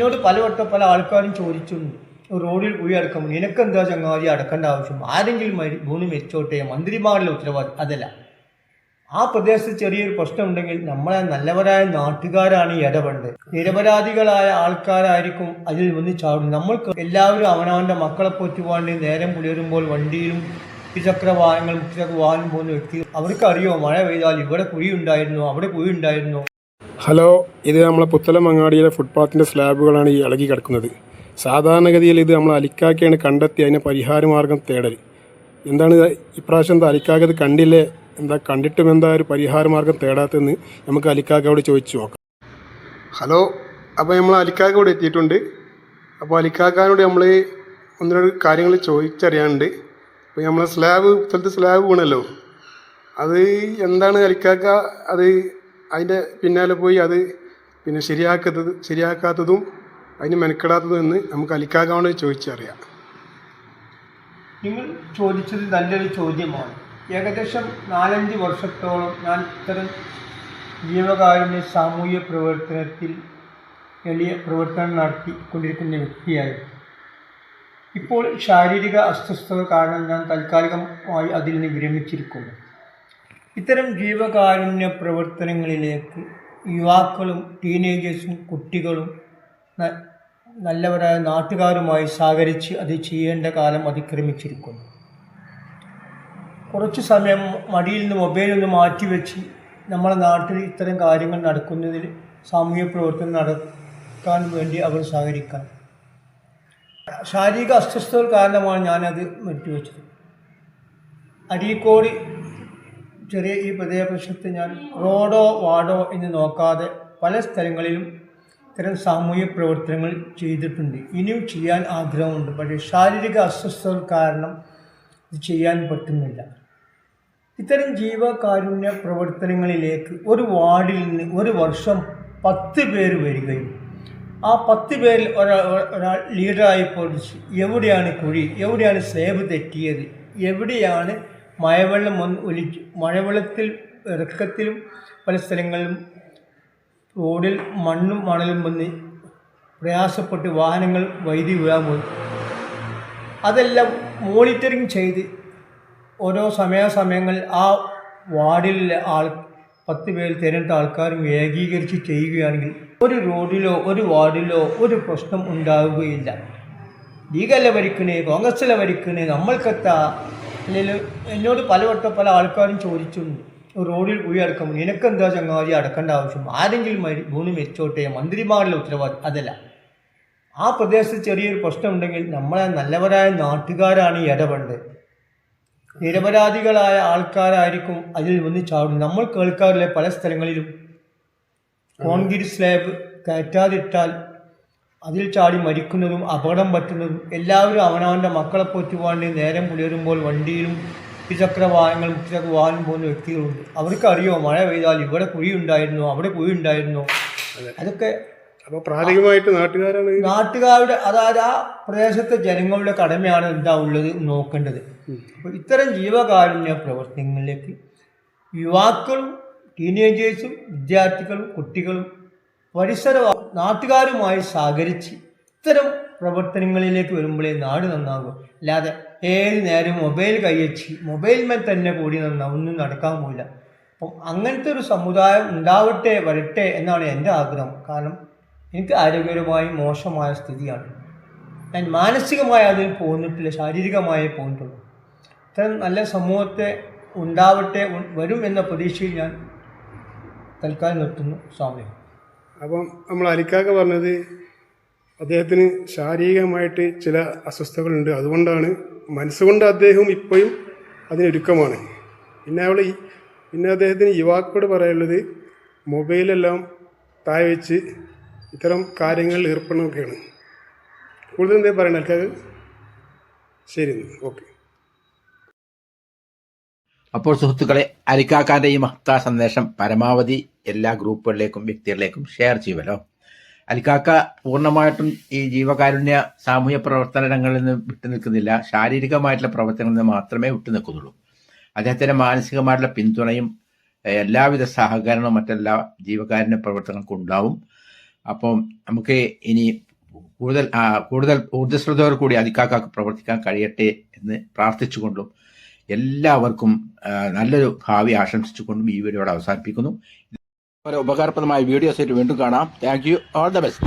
എന്നോട് പലവട്ടം പല ആൾക്കാരും ചോദിച്ചിട്ടുണ്ട് റോഡിൽ പോയി അടക്കം നിനക്കെന്താ ചങ്ങാതി അടക്കേണ്ട ആവശ്യം? ആരെങ്കിലും മരി ഭൂമി മരിച്ചോട്ടെ മന്ത്രിമാരുടെ ഉത്തരവാദിത്വം. അതല്ല. ആ പ്രദേശത്ത് ചെറിയൊരു പ്രശ്നം ഉണ്ടെങ്കിൽ നമ്മളെ നല്ലവരായ നാട്ടുകാരാണ് ഇടപെടേണ്ടത്. നിരപരാധികളായ ആൾക്കാരായിരിക്കും അതിൽ വന്ന് ചാടും നമ്മൾക്ക് എല്ലാവരും അവനവന്റെ മക്കളെ പോറ്റുവാണ്ട് നേരം പുലരുമ്പോൾ വണ്ടിയിലും ഇരുചക്ര വാഹനങ്ങൾ മുച്ചക്ര വാഹനം പോകുന്ന വ്യക്തി അവർക്കറിയോ മഴ പെയ്താൽ ഇവിടെ കുഴി ഉണ്ടായിരുന്നു അവിടെ കുഴി ഉണ്ടായിരുന്നു ഹലോ ഇത് നമ്മളെ പുത്തലം അങ്ങാടിയിലെ ഫുട്പാത്തിന്റെ സ്ലാബുകളാണ് ഈ ഇളകി കിടക്കുന്നത്. സാധാരണഗതിയിൽ ഇത് നമ്മൾ അലിക്കാക്കയാണ് കണ്ടെത്തി അതിന് പരിഹാരമാർഗം തേടൽ. എന്താണ് ഇപ്രാവശ്യം എന്താ അലിക്കാക്ക ഇത് കണ്ടില്ലേ? എന്താ കണ്ടിട്ടും എന്താ ഒരു പരിഹാരമാർഗം തേടാത്തെന്ന് നമുക്ക് അലിക്കാക്കയോട് ചോദിച്ചു നോക്കാം. ഹലോ അപ്പോൾ നമ്മൾ അലിക്കാക്കോട് എത്തിയിട്ടുണ്ട്. അപ്പോൾ അലിക്കാക്കാനോട് നമ്മൾ ഒന്ന് രണ്ട് കാര്യങ്ങൾ ചോദിച്ചറിയാനുണ്ട്. അപ്പോൾ നമ്മളെ സ്ലാബ് സ്ഥലത്ത് സ്ലാബ് വീണല്ലോ. അത് എന്താണ് അലിക്കാക്ക അത് അതിന്റെ പിന്നാലെ പോയി അത് പിന്നെ ശരിയാക്കാത്തത് ശരിയാക്കാത്തതും അതിന് മെനക്കെടാത്തതും എന്ന് നമുക്ക് അലിക്കാകാണോ ചോദിച്ചറിയാം. നിങ്ങൾ ചോദിച്ചത് നല്ലൊരു ചോദ്യമാണ്. ഏകദേശം നാലഞ്ച് വർഷത്തോളം ഞാൻ ഇത്തരം ജീവകാരുണ്യ സാമൂഹ്യ പ്രവർത്തനത്തിൽ എളിയ പ്രവർത്തനം നടത്തിക്കൊണ്ടിരിക്കുന്ന വ്യക്തിയായിരുന്നു. ഇപ്പോൾ ശാരീരിക അസ്വസ്ഥത കാരണം ഞാൻ താൽക്കാലികമായി അതിൽ നിന്ന് വിരമിച്ചിരിക്കുന്നു. ഇത്തരം ജീവകാരുണ്യ പ്രവർത്തനങ്ങളിലേക്ക് യുവാക്കളും ടീനേജേഴ്സും കുട്ടികളും നല്ലവരായ നാട്ടുകാരുമായി സഹകരിച്ച് അത് ചെയ്യേണ്ട കാലം അതിക്രമിച്ചിരിക്കുന്നു. കുറച്ച് സമയം മടിയിൽ നിന്ന് മൊബൈൽ നിന്ന് മാറ്റിവെച്ച് നമ്മുടെ നാട്ടിൽ ഇത്തരം കാര്യങ്ങൾ നടക്കുന്നതിൽ സാമൂഹ്യ പ്രവർത്തനം നടക്കാൻ വേണ്ടി അവർ സഹകരിക്കണം. ശാരീരിക അസ്വസ്ഥതകൾ കാരണമാണ് ഞാനത് മാറ്റിവെച്ചത് അരീക്കോട് ചെറിയ ഈ പ്രദേശത്ത് ഞാൻ റോഡോ വാർഡോ എന്ന് നോക്കാതെ പല സ്ഥലങ്ങളിലും ഇത്തരം സാമൂഹ്യ പ്രവർത്തനങ്ങൾ ചെയ്തിട്ടുണ്ട്. ഇനിയും ചെയ്യാൻ ആഗ്രഹമുണ്ട്. പക്ഷേ ശാരീരിക അസ്വസ്ഥത കാരണം ഇത് ചെയ്യാൻ പറ്റുന്നില്ല. ഇത്തരം ജീവകാരുണ്യ പ്രവർത്തനങ്ങളിലേക്ക് ഒരു വാർഡിൽ നിന്ന് ഒരു വർഷം പത്ത് പേര് വരികയും ആ പത്ത് പേരിൽ ഒരാൾ ഒരാൾ ലീഡറായി പോലീസ് എവിടെയാണ് കുഴി എവിടെയാണ് സേവ് തെറ്റിയത് എവിടെയാണ് മഴവെള്ളം ഒന്ന് ഒലിച്ച്. മഴവെള്ളത്തിൽ ഇറക്കത്തിലും പല സ്ഥലങ്ങളിലും റോഡിൽ മണ്ണും മണലും വന്ന് പ്രയാസപ്പെട്ട് വാഹനങ്ങൾ വൈദ്യുതി വീഴാൻ പോയി. അതെല്ലാം മോണിറ്ററിങ് ചെയ്ത് ഓരോ സമയാസമയങ്ങളിൽ ആ വാർഡിലെ ആൾ പത്ത് പേർ തിരഞ്ഞെടുത്ത ആൾക്കാരും ഏകീകരിച്ച് ചെയ്യുകയാണെങ്കിൽ ഒരു റോഡിലോ ഒരു വാർഡിലോ ഒരു പ്രശ്നം ഉണ്ടാവുകയില്ല. ലീഗല്ല ഭരിക്കണേ? കോൺഗ്രസ്സല്ല ഭരിക്കണേ? നമ്മൾക്കെത്താ? അല്ലെങ്കിൽ എന്നോട് പലവട്ടം പല ആൾക്കാരും ചോദിച്ചിട്ടുണ്ട്. റോഡിൽ പോയി അടക്കം നിനക്ക് എന്താ ചങ്ങാതി അടക്കേണ്ട ആവശ്യം? ആരെങ്കിലും മരി ഭൂമി മരിച്ചോട്ടെ മന്ത്രിമാരുടെ ഉത്തരവാദിത്വം അതല്ല. ആ പ്രദേശത്ത് ചെറിയൊരു പ്രശ്നം ഉണ്ടെങ്കിൽ നമ്മളെ നല്ലവരായ നാട്ടുകാരാണ് ഇടപെടേണ്ടത് നിരപരാധികളായ ആൾക്കാരായിരിക്കും അതിൽ വന്ന് ചാടും. നമ്മൾ കേൾക്കാറില്ല പല സ്ഥലങ്ങളിലും? കോൺക്രീറ്റ് സ്ലാബ് കയറ്റാതിട്ടാൽ അതിൽ ചാടി മരിക്കുന്നതും അപകടം പറ്റുന്നതും എല്ലാവരും അവനവന്റെ മക്കളെ പോറ്റുവാണ്ട് നേരം പുലരുമ്പോൾ വണ്ടിയിലും ഇരുചക്ര വാഹനങ്ങൾ ഇരുചക്ര വാഹനം പോകുന്ന വ്യക്തികളുണ്ട്. അവർക്കറിയോ മഴ പെയ്താൽ ഇവിടെ കുഴി ഉണ്ടായിരുന്നു അവിടെ കുഴി ഉണ്ടായിരുന്നു? അതൊക്കെ അപ്പോൾ പ്രാഥമികമായിട്ട് നാട്ടുകാരാണ് നാട്ടുകാരുടെ അതായത് ആ പ്രദേശത്തെ ജനങ്ങളുടെ കടമയാണ് എന്താ ഉള്ളത് നോക്കേണ്ടത്. അപ്പോൾ ഇത്തരം ജീവകാരുണ്യ പ്രവർത്തനങ്ങളിലേക്ക് യുവാക്കളും ടീനേജേഴ്സും വിദ്യാർത്ഥികളും കുട്ടികളും പരിസര നാട്ടുകാരുമായി സഹകരിച്ച് ഇത്തരം പ്രവർത്തനങ്ങളിലേക്ക് വരുമ്പോഴേ നാട് നന്നാകും. അല്ലാതെ ഏത് നേരം മൊബൈൽ കൈവച്ച് മൊബൈൽമേൽ തന്നെ കൂടി നന്നാവും ഒന്നും നടക്കാൻ പോയില്ല അപ്പം അങ്ങനത്തെ ഒരു സമുദായം ഉണ്ടാവട്ടെ വരട്ടെ എന്നാണ് എന്റെ ആഗ്രഹം. കാരണം എനിക്ക് ആരോഗ്യപരമായി മോശമായ സ്ഥിതിയാണ്. ഞാൻ മാനസികമായി അതിൽ പോന്നിട്ടില്ല ശാരീരികമായി പോന്നിട്ടുള്ളൂ. ഇത്തരം നല്ല സമൂഹത്തെ ഉണ്ടാവട്ടെ വരും എന്ന പ്രതീക്ഷയിൽ ഞാൻ തൽക്കാലം നിർത്തുന്നു. സ്വാമി അപ്പം നമ്മൾ അലിക്കാക്ക പറഞ്ഞത് അദ്ദേഹത്തിന് ശാരീരികമായിട്ട് ചില അസ്വസ്ഥതകളുണ്ട്. അതുകൊണ്ടാണ് മനസ്സുകൊണ്ട് അദ്ദേഹം ഇപ്പോഴും അതിനൊരുക്കമാണ് പിന്നെ അവൾ പിന്നെ അദ്ദേഹത്തിന് യുവാക്കളോട് പറയാനുള്ളത് മൊബൈലെല്ലാം താഴെ വെച്ച് ഇത്തരം കാര്യങ്ങളിൽ ഏർപ്പെടണമൊക്കെയാണ് കൂടുതൽ എന്തേ പറയണ ആൾക്കാർ ശരി ഓക്കെ. അപ്പോൾ സുഹൃത്തുക്കളെ അലിക്കാക്കാന്റെ ഈ മഹത്താ സന്ദേശം പരമാവധി എല്ലാ ഗ്രൂപ്പുകളിലേക്കും വ്യക്തികളിലേക്കും ഷെയർ ചെയ്യുമല്ലോ അലിക്കാക്ക പൂർണമായിട്ടും ഈ ജീവകാരുണ്യ സാമൂഹ്യ പ്രവർത്തന രംഗങ്ങളിൽ നിന്ന് വിട്ടു നിൽക്കുന്നില്ല. ശാരീരികമായിട്ടുള്ള പ്രവർത്തനങ്ങളിൽ നിന്ന് മാത്രമേ വിട്ടു നിൽക്കുന്നുള്ളൂ. അദ്ദേഹത്തിന്റെ മാനസികമായിട്ടുള്ള പിന്തുണയും എല്ലാവിധ സഹകരണവും മറ്റെല്ലാ ജീവകാരുണ്യ പ്രവർത്തനങ്ങൾക്കും ഉണ്ടാവും. അപ്പം നമുക്ക് ഇനി കൂടുതൽ കൂടുതൽ ഊർജസ്വലതയോട് കൂടി അലിക്കാക്കാക്ക് പ്രവർത്തിക്കാൻ കഴിയട്ടെ എന്ന് പ്രാർത്ഥിച്ചുകൊണ്ടും എല്ലാവർക്കും നല്ലൊരു ഭാവി ആശംസിച്ചുകൊണ്ടും ഈ വീഡിയോ അവസാനിപ്പിക്കുന്നു. ഉപകാരപ്രദമായ വീഡിയോസ് ആയിട്ട് വീണ്ടും കാണാം. Thank you all the best